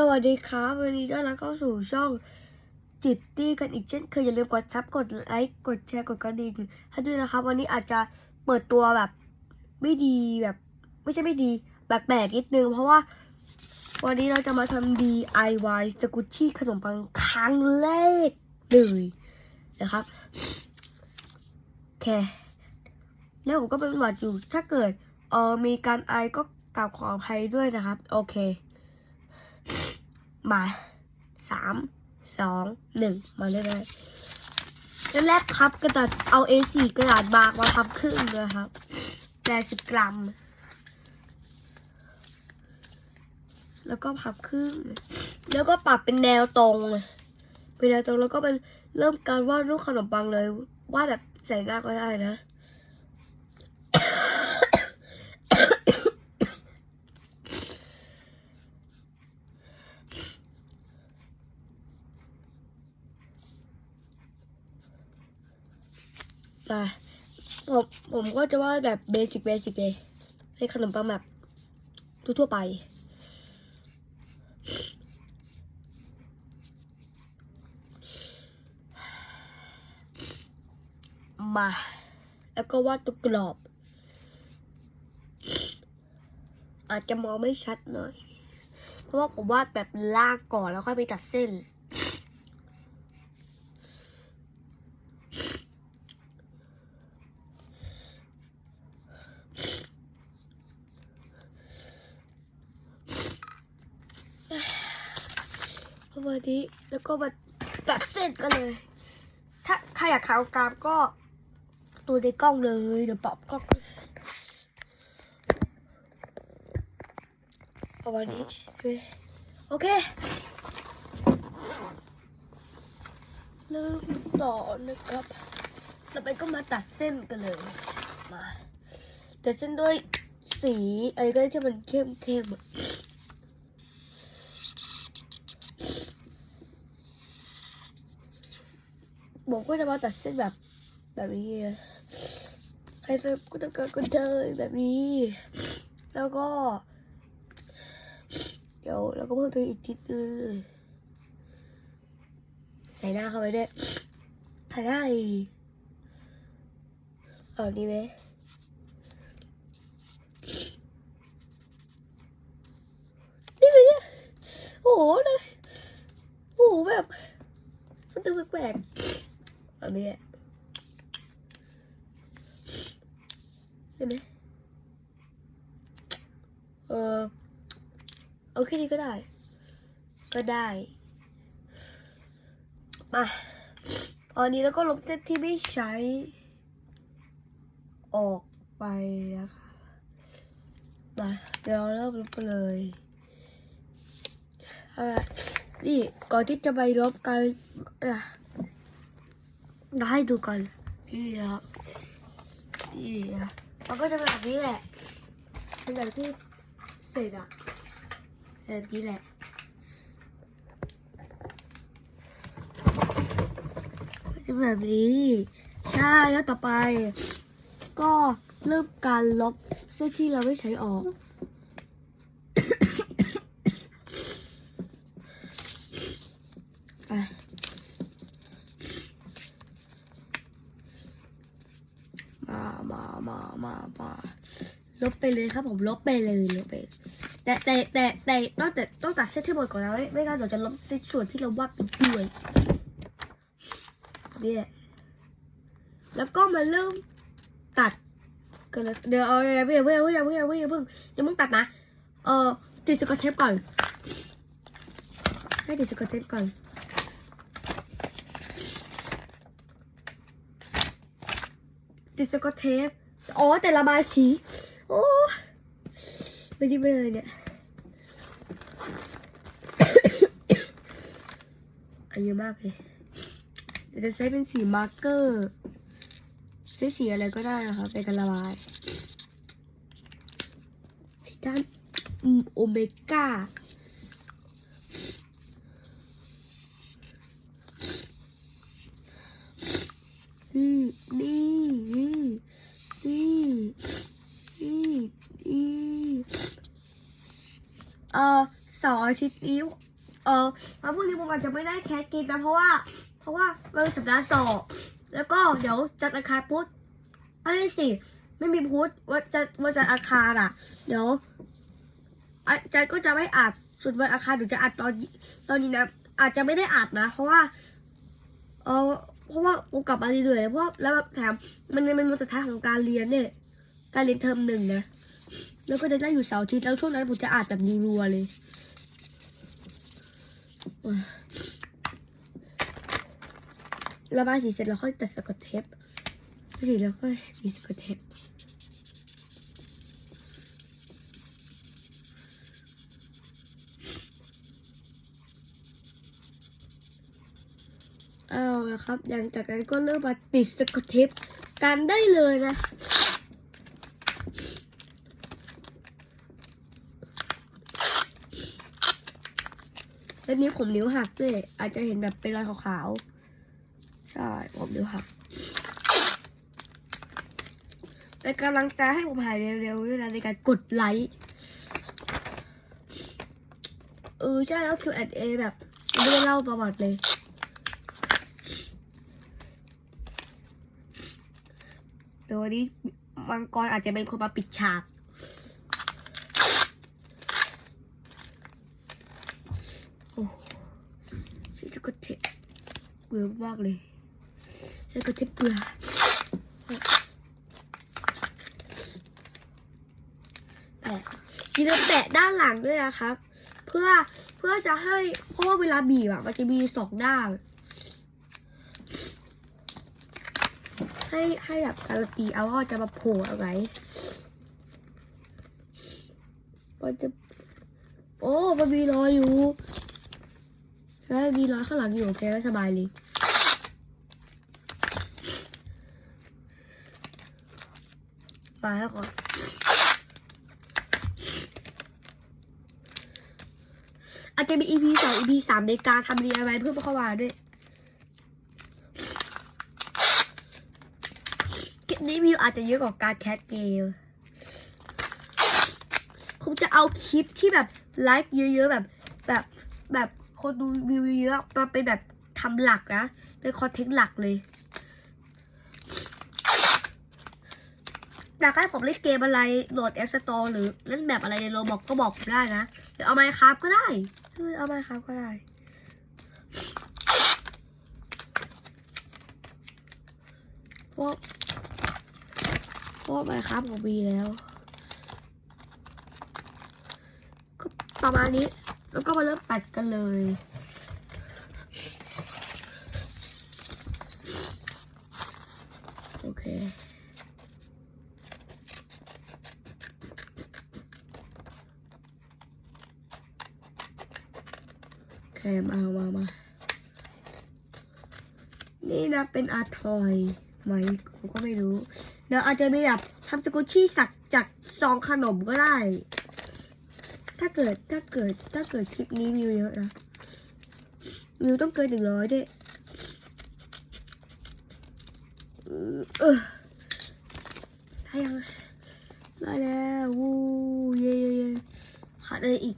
สวัสดีครับวันนี้ต้อนรับเข้าสู่ช่องจิตตี้กันอีกเช่นเคยอย่าลืมกดซับกดไลค์กดแชร์กดกระดิ่งให้ด้วยนะครับ วันนี้อาจจะเปิดตัวแบบไม่ดีแบบ ไม่ใช่ไม่ดีแปลกๆนิดนึง เพราะว่าวันนี้เราจะมาทำ DIY สกุชชี่ขนมปังครั้งแรกเลยนะครับโอเคแล้วผมก็เป็นหวัดอยู่ถ้าเกิดเออมีการไอก็กราบขออภัยด้วยนะครับ โอเค มาสามสองหนึ่งมาเรื่อยๆแล้วแรกครับกระดาษเอา A4 กระดาษบางมาพับครึ่งนะครับแปดสิบกรัม แล้วก็พับครึ่งแล้วก็ปรับเป็นแนวตรงเป็นแนวตรงแล้วก็เป็นเริ่มการวาดรูปขนมปังเลยวาดแบบใส่หน้าก็ได้นะ มาผมผมก็จะวาดแบบเบสิกเบสิกเลยให้ขนมปังแบบทั่วๆไป มา แล้วก็วาดตัวกรอบ อาจจะมองไม่ชัดหน่อย เพราะว่าผมวาดแบบล่างก่อนแล้วค่อยไปตัดเส้น ประมาณ นี้ แล้วก็มาตัดเส้นกันเลย ถ้าใครอยากขาวกรามก็ตัวในกล้องเลยเดี๋ยวปรับกล้องประมาณนี้โอเคโอเคเริ่มต่อนะครับต่อไปก็มาตัดเส้นกันเลย มา ตัดเส้นด้วยสีอะไรก็ได้ที่มันเข้มเข้มๆอะ ผมก็จะมาตัดเส้นแบบแบบนี้ใครจะก็ต้องการก็เดินแบบนี้ แล้วก็ เดี๋ยวเราก็เพิ่มตัวอีกทีนึงใส่หน้าเข้าไปด้วยใส่ได้เอาดีไหมนี่เลยเนี่ยโอ้โหเลยโอ้โหแบบมันดูแปลกๆ แบบนี้แหละได้ไหมเออเอาแค่นี้ก็ได้ ก็ได้มาตอนนี้แล้วก็ลบเส้นที่ไม่ใช้ ออกไปนะคะมาเดี๋ยวเราเริ่มลบกันเลยเอาละนี่ก่อนที่จะไปลบกันอะ เราให้ดูกันนี่นะครับนี่นะมันก็จะเป็นแบบนี้แหละเป็นแบบที่เสร็จอะแบบนี้แหละเป็นแบบนี้ใช่แล้วต่อไป ก็เริ่มการลบเส้นที่เราไม่ใช้ออก อะ มามามามามาลบไปเลยครับผมลบไปเลยลบไปแต่แต่แต่แต่ต้องแต่ต้องตัดเส้นที่หมดก่อนนะไม่ไม่งั้นเดี๋ยวจะลบเส้นส่วนที่เราวาดไปด้วยเนี่แหละแล้วก็มาเริ่มตัดกันเลยเดี๋ยวเอาอย่าเพิ่งอย่าเพิ่งอย่าเพิ่งอย่าเพิ่งอย่าเพิ่งอย่าเพิ่งตัดนะเออติดสกอตเทปก่อนให้ติดสกอตเทปก่อน ติดสกอตเทปอ๋อแต่ระบายสีโอ้ไม่ได้ไปเลยเนี่ยอายุมากเลยเดี๋ยวจะใช้เป็นสีมาร์กเกอร์ใช้สีอะไรก็ได้นะคะในการระบายสีด้านอืมโอเมก้า นี่นี่นี่นี่นี่นี่เอ่อสอนอาทิตย์นี้เอ่อวันพรุ่งนี้ผมอาจจะไม่ได้แคสเกมนะเพราะว่า เพราะว่ามันเป็นสัปดาห์สอบแล้วก็เดี๋ยวจัดอาคารพุธไอ้ยสิไม่มีพุธวันจันทร์วันจันทร์อาคารอะ เดี๋ยวอาจารย์ก็จะไม่อัดส่วนวันอาคารหนูจะอัดตอนตอนนี้นะอาจจะไม่ได้อัดนะ เพราะว่า เออ เพราะว่ากูกลับมาเหนื่อยๆเพราะแล้วแถมมันเป็นวันสุดท้ายของการเรียนเนี่ย การเรียนเทอมหนึ่งนะแล้วก็จะได้อยู่เสาร์อาทิตย์แล้วช่วงนั้นผมจะอาดแบบรัวๆเลยระบายสีเสร็จแล้วค่อยตัดสกอตเทปสีแล้วก็มีสกอตเทป เอาละครับหลังจากนั้นก็เริ่มมาติดสกอตเทปกันได้เลยนะ แล้วนี้ผมนิ้วหักด้วยอาจจะเห็นแบบเป็นรอยขาวๆ ใช่ ผมนิ้วหักเป็นกำลังใจให้ผมหายเร็วๆด้วยนะในการกดไลค์ เออ ใช่แล้ว Q&A แบบไม่ได้เล่าประวัติเลย เดี๋ยววันนี้มังกรอาจจะเป็นคนมาปิดฉาก โอ้ใช้สกอตเทปเบื่อมากเลยใช้สกอตเทปเบื่อแปะมีเแปะด้านหลังด้วยนะครับ เพื่อเพื่อจะให้เพราะว่าเวลาบีบอะมันจะมีสองด้าน ให้ให้แบบการนตีเอาว่าจะมาโผล่อาไว้มันจะ โอ้มันมีรอยอยู่แล้วมีรอยข้างหลังอยู่โอเคก็สบายเลยมาแล้วก่อนอาจจะมี EP สอง EP สามในการทำ DIY เพิ่มเข้ามาด้วย คลิปนี้วิวอาจจะเยอะกว่าการแคสเกมผมจะเอาคลิปที่แบบไลค์เยอะๆแบบแบบแบบคนดูวิวเยอะมาเป็นแบบทำหลักนะ เป็นคอนเทนต์หลักเลยอยากให้ผมเล่นเกมอะไรโหลดแอปสตอร์หรือเล่นแบบอะไรในโรบอกก็บอกผมได้นะหรือเอาไมค์ครับก็ได้เออเอาไมค์ครับก็ได้พราะเพ ราะไมครับผมมีแล้ว ก็ประมาณนี้ แล้วก็มาเริ่มปัดกันเลย โอเคโอเคมามามา นี่นะเป็นอาทอยไหมผมก็ไม่รู้ เดี๋ยวอาจจะมีแบบทำสกุชชี่สักจากซองขนมก็ได้ ถ้าเกิดถ้าเกิดถ้าเกิดคลิปนี้วิวเยอะนะวิวต้องเกินหนึ่งร้อยด้วยเออเออได้ยังได้แล้ววู้เย่เย่เย่ขาดอะไรอีก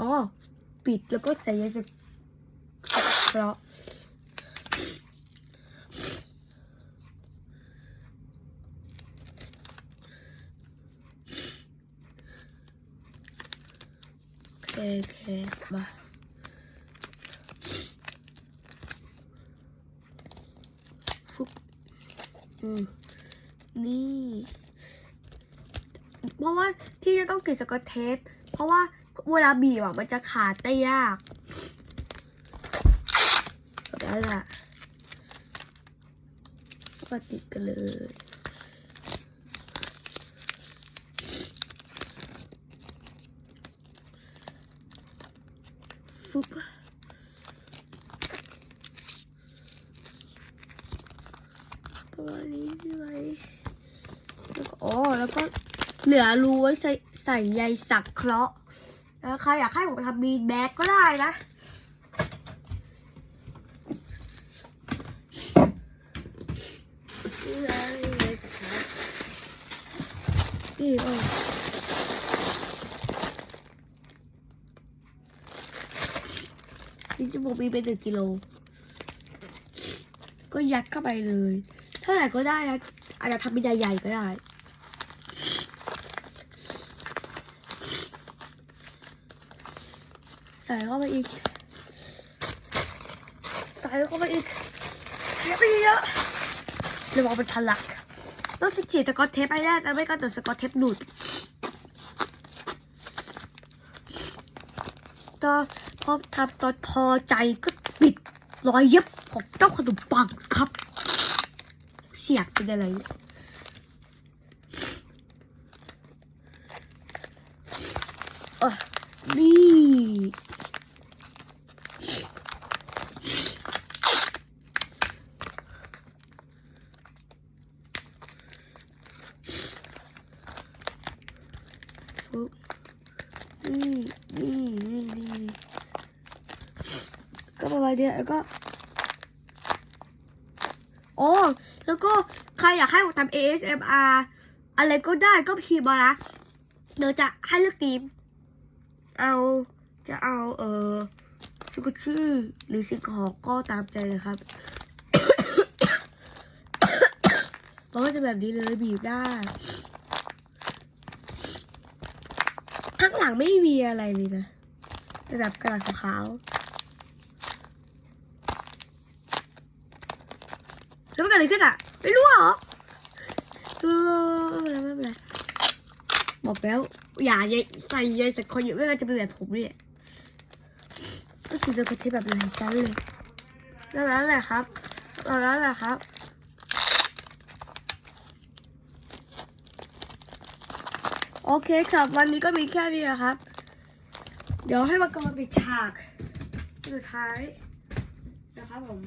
อ๋อ ปิดแล้วก็ใส่ยาจะเพราะ เคโอเคมาฟุกอืมนี่ เพราะว่าที่จะต้องกรีดสกอตเทป เพราะว่าเวลาบีบอะมันจะขาดได้ยากแบบนั้นแหละก็ติดกันเลย ฟุบประมาณนี้ใช่ไหมอ๋อแล้วก็เหลือรูไว้ใส่ใส่ใยสักเคราะห์แล้วใครอยากให้ผมไปทำบีนแบ็กก็ได้นะนี่โอ้ จริงๆผมมีเป็นหนึ่งกิโล ก็ยัดเข้าไปเลย เท่าไหร่ก็ได้นะอาจจะทำเป็นใหญ่ๆก็ได้ ใส่เข้าไปอีก ใส่เข้าไปอีกเทปไปเยอะๆระวังเป็นทะลัก ต้องสกีดสกอตเทปให้ได้แต่ไม่ก็ตัวสกอตเทปหลุด ก็พอทำตอนพอใจก็ปิดรอยเย็บของเจ้าขนมปังครับ เสียกเป็นอะไรเนี่ยอะนี่ปุ๊บนี่นี่นี่นี่ก็ประมาณเนี้ย แล้วก็โอ้แล้วก็ใครอยากให้ผมทำ ASMR อะไรก็ได้ก็พิมพ์มานะเดี๋ยวจะให้เลือกทีม เอาจะเอาเออชื่อชื่อหรือสิ่งของก็ตามใจเลยครับเพราะว่าจะแบบนี้เลยบีบได้ข้างหลังไม่มีอะไรเลยนะเป็นแบบกระดาษขาวๆ แล้วมันเกิดอะไรขึ้นอะ ไม่รู้เหรอเออไม่เป็นไรไม่เป็นไรบอกแล้ว อย่าใส่ใยสักคนเยอะไม่งั้นจะเป็นแบบผมเนี่ยก็สีจะกระเทยแบบหลายชั้นเลยแล้วนั้นแหละครับแล้วนั้นแหละครับโอเคครับวันนี้ก็มีแค่นี้นะครับ เดี๋ยวให้มากำลังปิดฉากสุดท้ายนะครับผม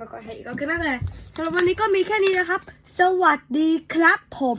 มาก่อนให้อีกโอเคไม่เป็นไรสำหรับวันนี้ก็มีแค่นี้นะครับ สวัสดีครับผม